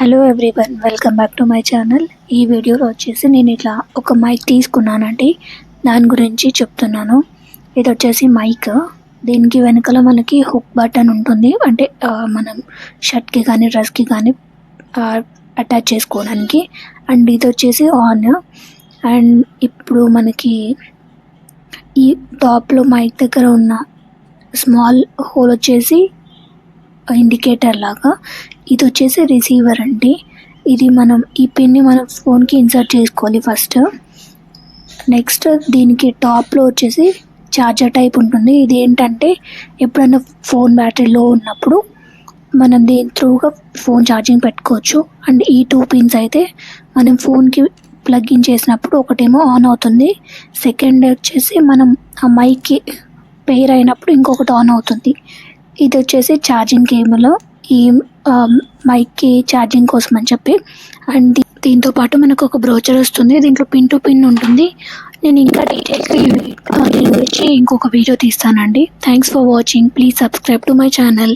Hello everyone welcome back to my channel ఈ వీడియోలో వచ్చేసి నేను ఇట్లా ఒక మైక్ తీసుకున్నానండి. దాని గురించి చెప్తున్నాను. ఇది వచ్చేసి మైక్ దీనికి వెనకాల మనకి హుక్ బటన్ ఉంటుంది. అంటే మనం షర్ట్కి కానీ డ్రెస్కి కానీ అటాచ్ చేసుకోవడానికి. అండ్ ఇది వచ్చేసి ఆన్ అండ్ ఇప్పుడు మనకి ఈ టాప్లో మైక్ దగ్గర ఉన్న స్మాల్ హోల్ వచ్చేసి ఇండికేటర్ లాగా ఇది వచ్చేసి రిసీవర్ అండి. ఇది మనం ఈ పిన్ని మనం ఫోన్కి ఇన్సర్ట్ చేసుకోవాలి ఫస్ట్ నెక్స్ట్ దీనికి టాప్లో వచ్చేసి చార్జర్ టైప్ ఉంటుంది. ఇది ఏంటంటే ఎప్పుడైనా ఫోన్ బ్యాటరీ లో ఉన్నప్పుడు మనం దీని త్రూగా ఫోన్ ఛార్జింగ్ పెట్టుకోవచ్చు. అండ్ ఈ టూ పిన్స్ అయితే మనం ఫోన్కి ప్లగ్ ఇన్ చేసినప్పుడు ఒకటేమో ఆన్ అవుతుంది. సెకండ్ వచ్చేసి మనం ఆ మైక్కి పెయిర్ అయినప్పుడు ఇంకొకటి ఆన్ అవుతుంది. ఇది వచ్చేసి ఛార్జింగ్ కేబుల్ ఈ మైక్కి ఛార్జింగ్ కోసం అని చెప్పి. అండ్ దీంతో పాటు మనకు ఒక బ్రోచర్ వస్తుంది. దీంట్లో పిన్ టు పిన్ ఉంటుంది. నేను ఇంకా డీటెయిల్గా దీని గురించి ఇంకొక video తీస్తానండి. Thanks for watching please subscribe to my channel